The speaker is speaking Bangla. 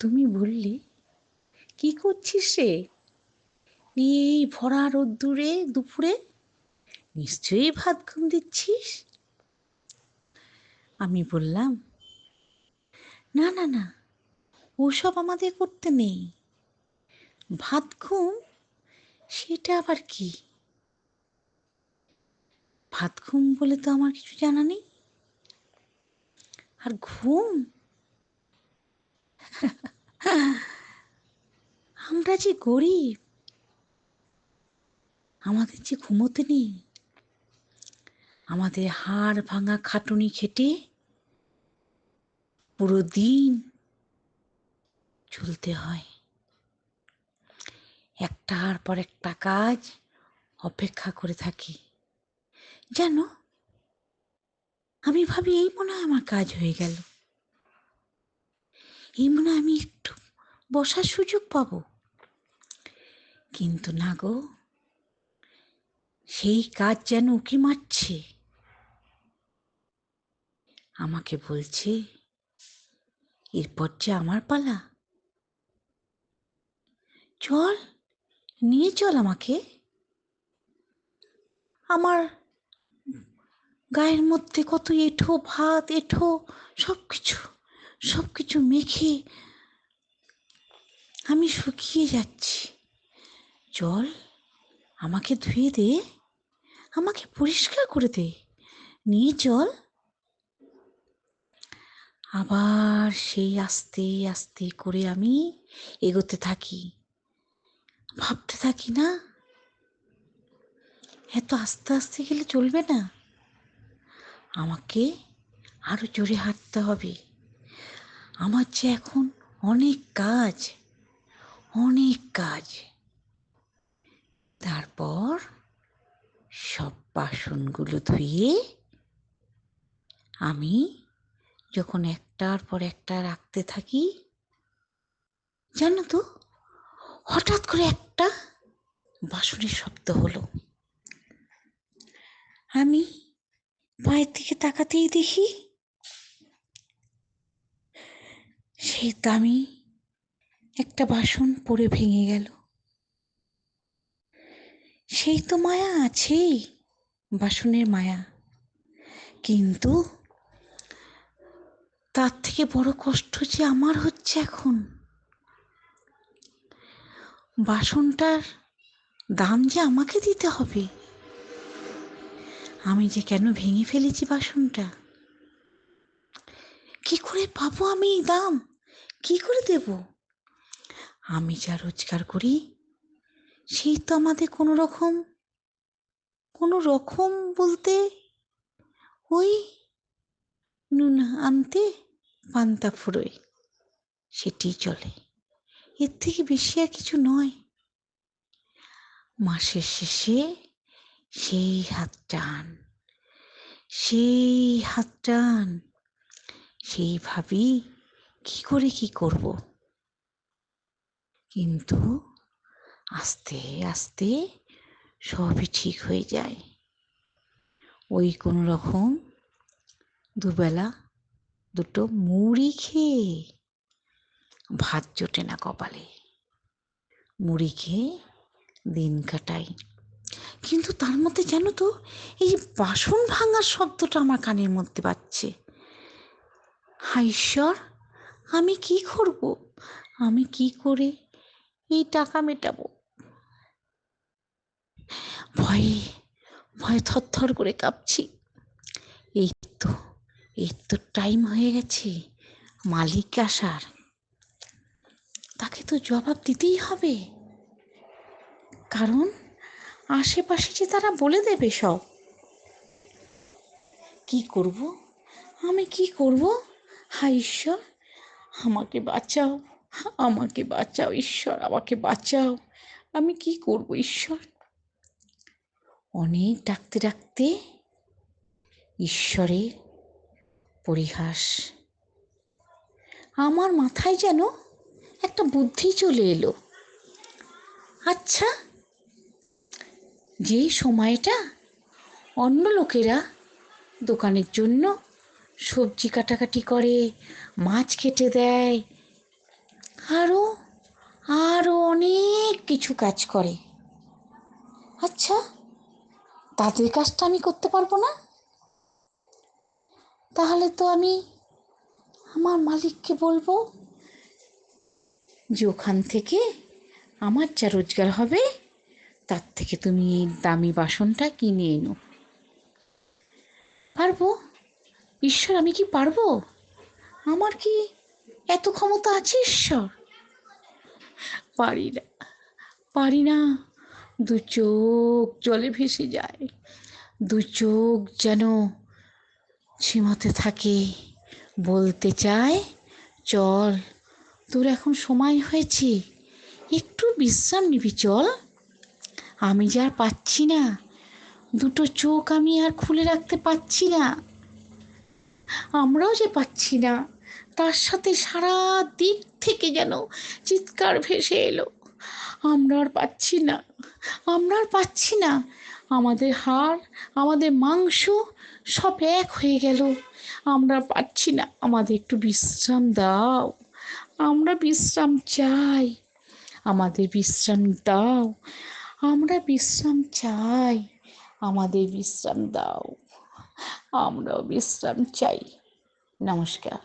তুমি বললে, কি করছিস রে? এই ভরা রোদ্দুরে, দুপুরে? নিশ্চয়ই ভাত ঘুম দিচ্ছিস? আমি বললাম, না না না, ওসব আমাদের করতে নেই। ভাত ঘুম, সেটা আবার কি? ভাত ঘুম বলে তো আমার কিছু জানা নেই। আর ঘুম? আমরা যে গরিব, আমাদের যে ঘুমোতে নেই আমাদের হাড় ভাঙা খাটুনি খেটে পুরো দিন চলতে হয়। একটার পর একটা কাজ অপেক্ষা করে থাকি। জানো, আমি ভাবি এই মনে হয় আমার কাজ হয়ে গেল। এই মনে আমি একটু বসার সুযোগ পাবো। কিন্তু না গো, সেই কাজ যেন উকি মারছে। আমাকে বলছে, এরপর যে আমার পালা। চল, নিয়ে চল আমাকে। আমার গায়ের মধ্যে কত এঁঠো ভাত, এঁঠো সব কিছু সব কিছু মেখে আমি শুকিয়ে যাচ্ছি। চল আমাকে ধুয়ে দে। আমাকে পরিষ্কার করে দে। নিয়ে চল। আবার সেই আস্তে আস্তে করে আমি এগোতে থাকি। ভাবতে থাকি না। এত আস্তে আস্তে গেলে চলবে না। আমাকে আরও জোরে হাঁটতে হবে। আমার যে এখন অনেক কাজ। অনেক কাজ। তারপর সব বাসনগুলো ধুয়ে আমি যখন একটার পর একটা রাখতে থাকি, জানো তো, হঠাৎ করে একটা বাসনের শব্দ হলো। আমি পায়ের দিকে তাকাতেই দেখি সেই দামি একটা বাসন পড়ে ভেঙে গেল। সেই তো মায়া আছেই, বাসনের মায়া। কিন্তু তার থেকে বড় কষ্ট যে আমার হচ্ছে এখন। বাসনটার দাম যে আমাকে দিতে হবে। আমি যে কেন ভেঙে ফেলেছি বাসনটা? কি করে পাবো আমি এই দাম? কি করে দেব? আমি যা রোজগার করি, সেই তো আমাদের কোনো রকম কোনো রকম বলতে ওই নুন আনতে পান্তা ফুরোয় সেটি চলে। এর থেকে বেশি আর কিছু নয়। মাসের শেষে সেই হাত টান, সেই হাত টান সেই ভাবি কি করে কি করব? কিন্তু আস্তে আস্তে সবই ঠিক হয়ে যায়। ওই কোনো রকম দুবেলা দুটো মুড়ি খেয়ে ভাত জোটে না কপালে। মুড়ি খেয়ে দিন কাটাই। কিন্তু তার মধ্যে জানো তো, এই বাসন ভাঙার শব্দটা আমার কানের মধ্যে পাচ্ছে হাই ঈশ্বর, আমি কি করব? আমি কি করে এই টাকা মেটাবো? ভয়ে ভয়ে থরথর করে কাঁপছি। এই তো এই তো টাইম হয়ে গেছে, মালিক আসার। তাকে তো জবাব দিতেই হবে। কারণ আশেপাশে যে তারা বলে দেবে সব। কি করব? আমি কি করব? হায় ঈশ্বর, আমাকে বাঁচাও। আমাকে বাঁচাও, ঈশ্বর, আমাকে বাঁচাও। আমি কি করব, ঈশ্বর? অনেক ডাকতে ডাকতে ঈশ্বরের পরিহাস। আমার মাথায় যেন একটা বুদ্ধি চলে এলো। আচ্ছা যে সময়টা অন্য লোকেরা দোকানের জন্য সবজি কাটাকাটি করে, মাছ কেটে দেয় আরও আরও অনেক কিছু কাজ করে। আচ্ছা তাদের কাজটা আমি করতে পারব না? তাহলে তো আমি আমার মালিককে বলব যে ওখান থেকে আমার যা রোজগার হবে, তার থেকে তুমি এই দামি বাসনটা কিনে এনো। পারব? ঈশ্বর, আমি কি পারব? আমার কি এত ক্ষমতা আছে ঈশ্বর? পারি না পারি না। দু চোখ জলে ভেসে যায়, দু চোখ যেন ঝিমোতে থাকে। বলতে চায়, চল, তোর এখন সময় হয়েছে, একটু বিশ্রাম নিবি, চল। আমি যে পাচ্ছি না, দুটো চোখ আমি আর খুলে রাখতে পারছি না। আমরাও যে পাচ্ছি না, তার সাথে সারা দিক থেকে যেন চিৎকার ভেসে এলো। আমরা আর পাচ্ছি না, আমরা আর পাচ্ছি না। আমাদের হাড়, আমাদের মাংস সব এক হয়ে গেল। আমরা পাচ্ছি না, আমাদের একটু বিশ্রাম দাও। আমরা বিশ্রাম চাই, আমাদের বিশ্রাম দাও। আমরা বিশ্রাম চাই, আমাদের বিশ্রাম দাও। আমরাও বিশ্রাম চাই। নমস্কার।